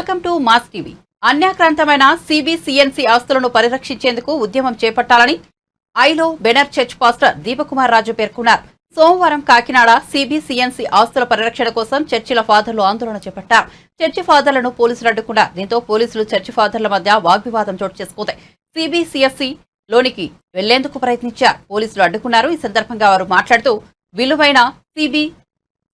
Welcome to mass TV. అన్యాక్రాంతమైన C B C N C ఆస్తులను పరిరక్షించేందుకు ఉద్యమం చేపట్టాలని ఐలో బెనర్ చర్చ్ పాస్టర్ దీపకుమార్ రాజు పేర్కొన్నారు. సోమవారం కాకినాడ సిబిసిఎన్సి ఆస్తుల పరిరక్షణ కోసం చర్చిల ఫాదర్లు ఆందోళన చేపట్టారు. చర్చి ఫాదర్లను పోలీసులు అడ్డుకున్నారు. దీంతో పోలీసులు చర్చి ఫాదర్ల మధ్య వాగ్వివాదం చోటు చేసుకుంది. సిబిసిఎస్సి లోనికి వెళ్ళేందుకు ప్రయత్నించారు. పోలీసులు అడ్డుకున్నారు. ఈ సందర్భంగా వారు మాట్లాడుతూ విలువైన సిబి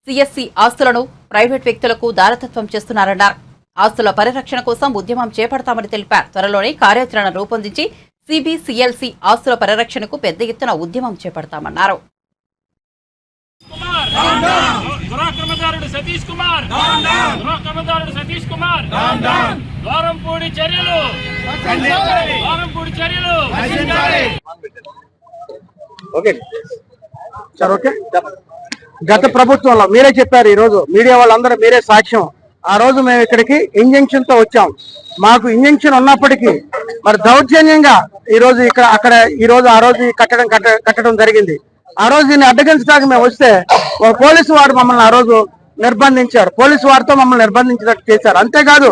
సిఎస్సి ఆస్తులను ప్రైవేట్ వ్యక్తులకు దారతత్వం చేస్తున్నారన్నారు. ఆస్తుల పరిరక్షణ కోసం ఉద్యమం చేపడతామని తెలిపారు. త్వరలోనే కార్యాచరణ రూపొందించి సిబిసిఎల్సి ఆస్తుల పరిరక్షణకు పెద్ద ఎత్తున ఉద్యమం చేపడతామన్నారు. కుమార్ దురాక్రమదారుడు సతీష్ కుమార్. దురాక్రమదారుడు సతీష్ కుమార్. ద్వారంపూడి చర్యలు. ద్వారంపూడి చర్యలు. ఓకే. Sir okay. గత ప్రభుత్వంలో మీరే చెప్పారు ఈ రోజు మీడియా వాళ్ళందరూ మీరే సాక్ష్యం. ఆ రోజు మేము ఇక్కడికి ఇంజెక్షన్తో వచ్చాం. మాకు ఇంజెక్షన్ ఉన్నప్పటికీ మరి దౌర్జన్యంగా ఈ రోజు ఇక్కడ అక్కడ ఈ రోజు ఆ రోజు కట్టడం కట్టడం జరిగింది. ఆ రోజు దీన్ని అడ్డగించడానికి మేము వస్తే ఒక పోలీసు వారు మమ్మల్ని ఆ రోజు నిర్బంధించారు. పోలీసు వారితో మమ్మల్ని నిర్బంధించినట్టు చేశారు. అంతేకాదు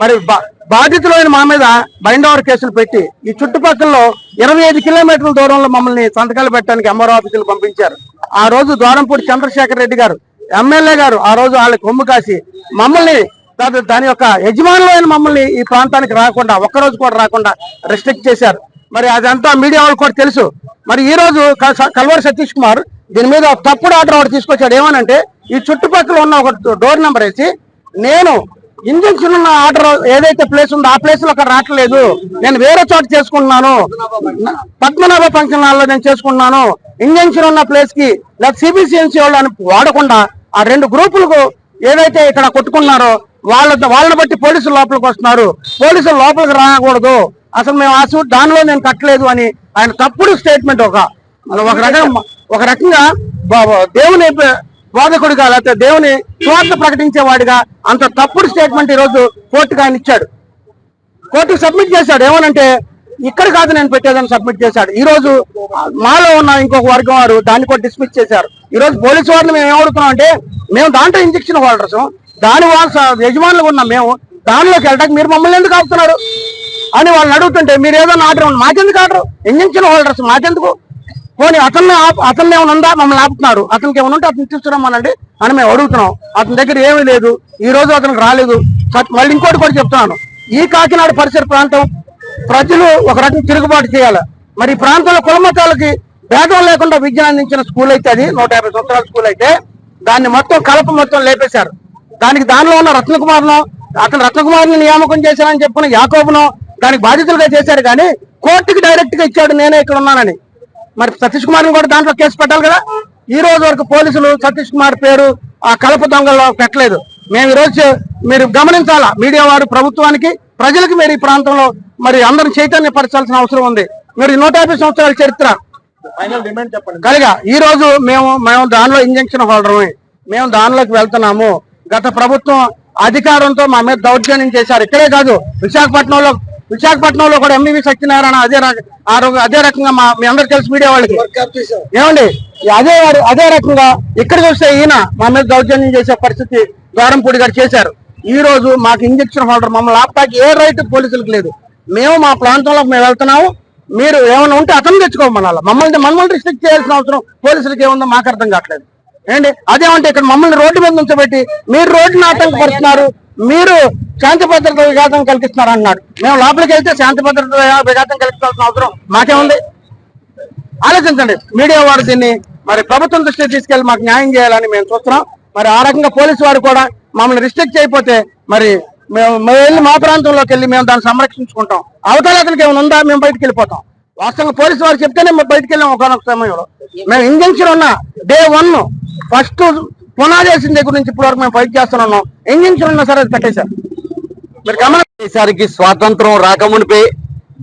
మరి బా- బాధితులైన మా మీద బైండ్ ఓవర్ కేసులు పెట్టి ఈ చుట్టుపక్కల ఇరవై ఐదు కిలోమీటర్ల దూరంలో మమ్మల్ని సంతకాలు పెట్టడానికి అమరావతికి పంపించారు. ఆ రోజు ద్వారంపూడి చంద్రశేఖర్ రెడ్డి గారు ఎమ్మెల్యే గారు ఆ రోజు వాళ్ళకి కొమ్ము కాసి మమ్మల్ని దాని యొక్క యజమానులైన మమ్మల్ని ఈ ప్రాంతానికి రాకుండా ఒక్కరోజు కూడా రాకుండా రెస్ట్రిక్ట్ చేశారు. మరి అదంతా మీడియా వాళ్ళకి కూడా తెలుసు. మరి ఈ రోజు క- కల్వరి సతీష్ కుమార్ దీని మీద ఒక తప్పుడు ఆర్డర్ ఒకటి తీసుకొచ్చాడు. ఏమనంటే ఈ చుట్టుపక్కల ఉన్న ఒక డోర్ నెంబర్ వేసి నేను ఇంజక్షన్ ఉన్న ఆర్డర్ ఏదైతే ప్లేస్ ఉందో ఆ ప్లేస్లో అక్కడ రావట్లేదు. నేను వేరే చోట చేసుకుంటున్నాను. పద్మనాభ ఫంక్షన్ హాల్లో నేను చేసుకుంటున్నాను. ఇంజక్షన్ ఉన్న ప్లేస్కి లేదా సిబిసిఎన్సీ వాళ్ళని వాడకుండా ఆ రెండు గ్రూపులకు ఏదైతే ఇక్కడ కొట్టుకున్నారో వాళ్ళ వాళ్ళని బట్టి పోలీసులు లోపలికి వస్తున్నారు. పోలీసులు లోపలికి రాకూడదు. అసలు మేము ఆ సూట్ దానిలో నేను కట్టలేదు అని ఆయన తప్పుడు స్టేట్మెంట్ ఒక ఒక రకంగా ఒక రకంగా దేవుని బోధకుడిగా లేకపోతే దేవుని స్వార్థ ప్రకటించేవాడిగా అంత తప్పుడు స్టేట్మెంట్ ఈ రోజు కోర్టుకు ఆయన ఇచ్చాడు. కోర్టుకు సబ్మిట్ చేశాడు. ఏమనంటే ఇక్కడ కాదు నేను పెట్టేదని సబ్మిట్ చేశాడు. ఈ రోజు మాలో ఉన్న ఇంకొక వర్గం వారు దాన్ని కూడా డిస్మిస్ చేశారు. ఈ రోజు పోలీసు వారిని మేము ఏమడుతున్నాం అంటే మేము దాంట్లో ఇంజక్షన్ హోల్డర్స్ దాని వాళ్ళ యజమానులు ఉన్న మేము. దానిలోకి వెళ్ళడానికి మీరు మమ్మల్ని ఎందుకు ఆపుతున్నారు? అని వాళ్ళని అడుగుతుంటే మీరు ఏదైనా ఆర్డర్ మాకెందుకు ఆర్డర్? ఇంజక్షన్ హోల్డర్స్ మాకెందుకు? పోనీ అతన్ని అతన్ని ఏమైనా ఉందా? మమ్మల్ని ఆపుతున్నారు. అతనికి ఏమైనా ఉంటే అతను తీసుకురమ్మనండి అని మేము అడుగుతున్నాం. అతని దగ్గర ఏమీ లేదు. ఈ రోజు అతనికి రాలేదు. మళ్ళీ ఇంకోటి కూడా చెప్తున్నాను. ఈ కాకినాడ పరిసర ప్రాంతం ప్రజలు ఒక రకం తిరుగుబాటు చేయాలి. మరి ఈ ప్రాంతంలో కులమతాలకి భేదం లేకుండా విద్య అందించిన స్కూల్ అయితే అది నూట యాభై సంవత్సరాల స్కూల్ అయితే దాన్ని మొత్తం కలప మొత్తం లేపేశారు. దానికి దానిలో ఉన్న రత్నకుమార్ను అతను రత్నకుమార్ని నియామకం చేశానని చెప్పిన యాకోబును దానికి బాధితులుగా చేశారు కానీ కోర్టుకి డైరెక్ట్గా ఇచ్చాడు నేనే ఇక్కడ ఉన్నానని. మరి సతీష్ కుమార్ని కూడా దాంట్లో కేసు పెట్టాలి కదా? ఈ రోజు వరకు పోలీసులు సతీష్ కుమార్ పేరు ఆ కలప దొంగల్లో పెట్టలేదు. మేము ఈ రోజు మీరు గమనించాలా? మీడియా వారు ప్రభుత్వానికి ప్రజలకు మీరు ఈ ప్రాంతంలో మరి అందరిని చైతన్యపరచాల్సిన అవసరం ఉంది. మీరు నూట యాభై సంవత్సరాల చరిత్ర కలిగా ఈ రోజు మేము మేము దానిలో ఇంజక్షన్ హోల్డర్ మేము దానిలోకి వెళ్తున్నాము. గత ప్రభుత్వం అధికారంతో మా మీద దౌర్జన్యం చేశారు. ఇక్కడే కాదు విశాఖపట్నంలో విశాఖపట్నంలో కూడా ఎంబీవి సత్యనారాయణ అదే రక- ఆ రోజు అదే రకంగా మా మీ అందరు తెలుసు మీడియా వాళ్ళకి. ఏమండి అదే అదే రకంగా ఇక్కడికి వస్తే ఈయన మా మీద దౌర్జన్యం చేసే పరిస్థితి ద్వారంపూడి గారు చేశారు. ఈ రోజు మాకు ఇంజక్షన్ హోల్డర్ మమ్మల్ని ఆపటానికి ఏ రైట్ పోలీసులకు లేదు. మేము మా ప్రాంతంలో మేము వెళ్తున్నాము. మీరు ఏమైనా ఉంటే అతను తెచ్చుకోమనాలి మమ్మల్ని మమ్మల్ని రిస్ట్రిక్ట్ చేయాల్సిన అవసరం పోలీసులకు ఏముందో మాకు అర్థం కావట్లేదు. ఏంటి? అదేమంటే ఇక్కడ మమ్మల్ని రోడ్డు మీద ఉంచబెట్టి మీరు రోడ్డును ఆటంకపరుస్తున్నారు. మీరు శాంతి భద్రత విఘాతం కల్పిస్తున్నారు అన్నాడు. మేము లోపలికి వెళ్తే శాంతి భద్రత విఘాతం కల్పించాల్సిన అవసరం మాకేముంది? ఆలోచించండి. మీడియా వారు దీన్ని మరి ప్రభుత్వం దృష్టికి తీసుకెళ్ళి మాకు న్యాయం చేయాలని మేము చూస్తున్నాం. మరి ఆ రకంగా పోలీసు వారు కూడా మమ్మల్ని రిస్ట్రిక్ట్ చేయకపోతే మరి మేము మేము వెళ్ళి మా ప్రాంతంలోకి వెళ్ళి మేము దాన్ని సంరక్షించుకుంటాం. అవతల అతనికి ఏమైనా ఉందా? మేము బయటకు వెళ్ళిపోతాం. వాస్తవంగా పోలీసు వారు చెప్తేనే మేము బయటకు వెళ్ళాం ఒకనొక సమయంలో. మేము ఇంజక్షన్ ఉన్న డే వన్ ఫస్ట్ పునాదేశం దగ్గర నుంచి ఇప్పటివరకు మేము ఫైట్ చేస్తున్నాం ఇంజక్షన్ ఉన్నా సరే అది పెట్టేశారు. మీరు గమనించేసరికి స్వాతంత్రం రాకమునిపై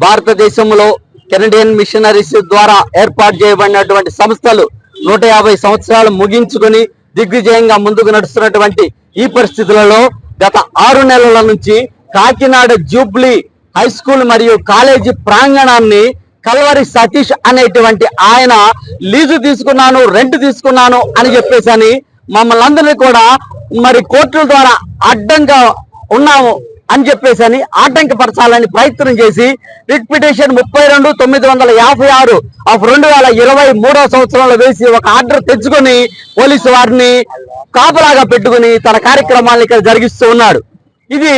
భారతదేశంలో కెనడియన్ మిషనరీస్ ద్వారా ఏర్పాటు చేయబడినటువంటి సంస్థలు నూట యాభై సంవత్సరాలు ముగించుకొని దిగ్విజయంగా ముందుకు నడుస్తున్నటువంటి ఈ పరిస్థితులలో గత ఆరు నెలల నుంచి కాకినాడ జూబ్లీ హై స్కూల్ మరియు కాలేజీ ప్రాంగణాన్ని కల్వరి సతీష్ అనేటువంటి ఆయన లీజు తీసుకున్నాను రెంట్ తీసుకున్నాను అని చెప్పేసి అని మమ్మల్ని అందరినీ కూడా మరి కోర్టుల ద్వారా అడ్డంగా ఉన్నాము. అని చెప్పేసి అని ఆటంకపరచాలని ప్రయత్నం చేసి రిట్ పిటిషన్ ముప్పై రెండు తొమ్మిది వందల యాభై ఆరు ఆఫ్ రెండు వేల ఇరవై మూడవ సంవత్సరంలో వేసి ఒక ఆర్డర్ తెచ్చుకొని పోలీసు వారిని కాపలాగా పెట్టుకుని తన కార్యక్రమాలను ఇక్కడ జరిగిస్తూ ఉన్నాడు. ఇది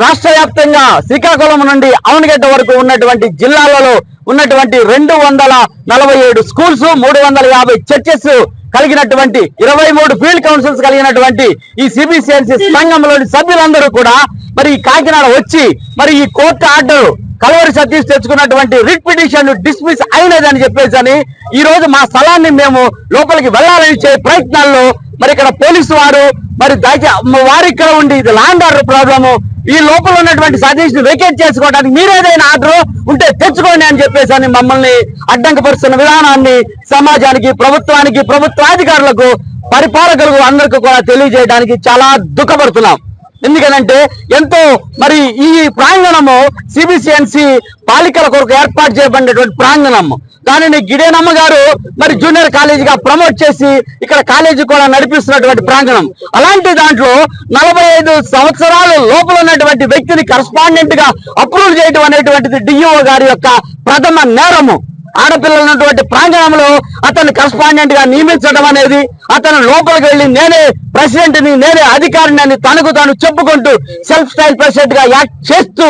రాష్ట్ర వ్యాప్తంగా శ్రీకాకుళం నుండి అవనగడ్డ వరకు ఉన్నటువంటి జిల్లాలలో ఉన్నటువంటి రెండు వందల నలభై ఏడు స్కూల్స్ మూడు వందల యాభై చర్చెస్ కలిగినటువంటి ఇరవై మూడు ఫీల్డ్ కౌన్సిల్స్ కలిగినటువంటి ఈ సిబిసిఎన్సి సంఘంలోని సభ్యులందరూ కూడా మరి ఈ కాకినాడ వచ్చి మరి ఈ కోర్టు ఆర్డర్ కలవరి సతీష్ తెచ్చుకున్నటువంటి రిట్ పిటిషన్ డిస్మిస్ అయినదని చెప్పేసి అని ఈ రోజు మా స్థలాన్ని మేము లోపలికి వెళ్ళాలని చే ప్రయత్నాల్లో మరి ఇక్కడ పోలీసు వారు మరి దయచే వారు ఇక్కడ ఉండి ఇది ల్యాండ్ ఆర్డర్ ప్రాబ్లము ఈ లోపల ఉన్నటువంటి సతీష్ వెకేట్ చేసుకోవడానికి మీరేదైనా ఆర్డర్ ఉంటే తెచ్చుకోండి అని చెప్పేసి అని మమ్మల్ని అడ్డంకపరుస్తున్న విధానాన్ని సమాజానికి ప్రభుత్వానికి ప్రభుత్వాధికారులకు పరిపాలకులకు అందరికీ కూడా తెలియజేయడానికి చాలా దుఃఖపడుతున్నాం. ఎందుకనంటే ఎంతో మరి ఈ ప్రాంగణము సిబిసిఎన్సి బాలికల కొరకు ఏర్పాటు చేయబడినటువంటి ప్రాంగణము. దానిని గిడేనమ్మ గారు మరి జూనియర్ కాలేజీగా ప్రమోట్ చేసి ఇక్కడ కాలేజీ కూడా నడిపిస్తున్నటువంటి ప్రాంగణం. అలాంటి దాంట్లో నలభై ఐదు సంవత్సరాలు లోపల ఉన్నటువంటి వ్యక్తిని కరస్పాండెంట్గా అప్రూవ్ చేయడం అనేటువంటిది డిఇఓ గారి యొక్క ప్రథమ నేరము. ఆడపిల్లలు ఉన్నటువంటి ప్రాంగణంలో అతన్ని కరస్పాండెంట్గా నియమించడం అనేది అతను లోపలికి వెళ్ళి నేనే ప్రెసిడెంట్ని నేనే అధికారిని అని తనకు తాను చెప్పుకుంటూ సెల్ఫ్ స్టైల్ ప్రెసిడెంట్గా యాక్ట్ చేస్తూ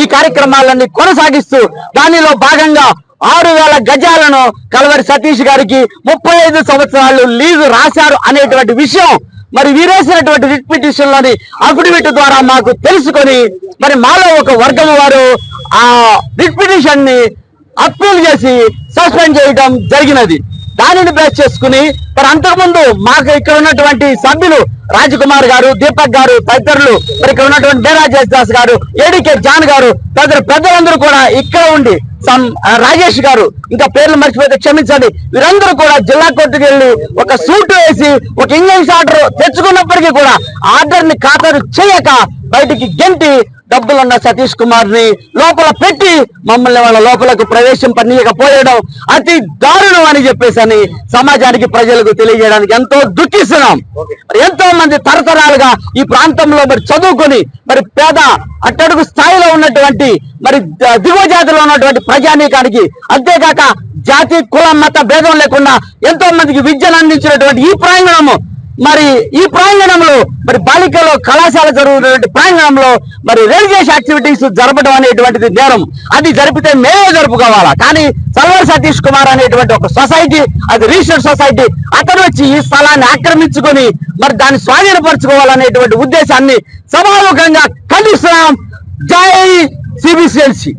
ఈ కార్యక్రమాలన్నీ కొనసాగిస్తూ దానిలో భాగంగా ఆరు వేల గజాలను కలవరి సతీష్ గారికి ముప్పై ఐదు సంవత్సరాలు లీజు రాశారు అనేటువంటి విషయం మరి వీరేసినటువంటి రిట్ పిటిషన్లోని అఫిడవిట్ ద్వారా మాకు తెలుసుకొని మరి మాలో ఒక వర్గం వారు ఆ రిట్ పిటిషన్ని అప్పీల్ చేసి సస్పెండ్ చేయడం జరిగినది. దానిని బేస్ చేసుకుని మరి అంతకుముందు మాకు ఇక్కడ ఉన్నటువంటి సభ్యులు రాజకుమార్ గారు దీపక్ గారు తదితరులు మరి ఇక్కడ ఉన్నటువంటి బేరా దాస్ గారు ఏడికే జాన్ గారు తదితర పెద్దలందరూ కూడా ఇక్కడ ఉండి రాజేష్ గారు ఇంకా పేర్లు మర్చిపోతే క్షమించండి వీరందరూ కూడా జిల్లా కోర్టుకు వెళ్ళి ఒక సూట్ వేసి ఒక ఇంగ్లీష్ ఆర్డర్ తెచ్చుకున్నప్పటికీ కూడా ఆర్డర్ని ఖాతరు చేయక బయటికి గెంటి డబ్బులున్న సతీష్ కుమార్ని లోపల పెట్టి మమ్మల్ని వాళ్ళ లోపలకు ప్రవేశింపనీయకపోయడం. అతి దారుణం అని చెప్పేసి అని సమాజానికి ప్రజలకు తెలియజేయడానికి ఎంతో దుఃఖిస్తున్నాం. మరి ఎంతో మంది తరతరాలుగా ఈ ప్రాంతంలో మరి చదువుకొని మరి పేద అట్టడుగు స్థాయిలో ఉన్నటువంటి మరి దిగువ జాతిలో ఉన్నటువంటి ప్రజానీకానికి అంతేకాక జాతి కులం మత భేదం లేకుండా ఎంతో మందికి విద్యను అందించినటువంటి ఈ ప్రాంగణము మరి ఈ ప్రాంగణంలో మరి బాలికలు కళాశాల జరుగుతున్నటువంటి ప్రాంగణంలో మరి రిలీజియస్ యాక్టివిటీస్ జరపడం అనేటువంటిది నేరం. అది జరిపితే మేమే జరుపుకోవాలా? కానీ సల్వర్ సతీష్ కుమార్ అనేటువంటి ఒక సొసైటీ అది రిజిస్టర్డ్ సొసైటీ అతను వచ్చి ఈ స్థలాన్ని ఆక్రమించుకొని మరి దాన్ని స్వాధీనపరచుకోవాలనేటువంటి ఉద్దేశాన్ని సభాముఖంగా ఖండిస్తున్నాం. జై సిబిసిఎల్సి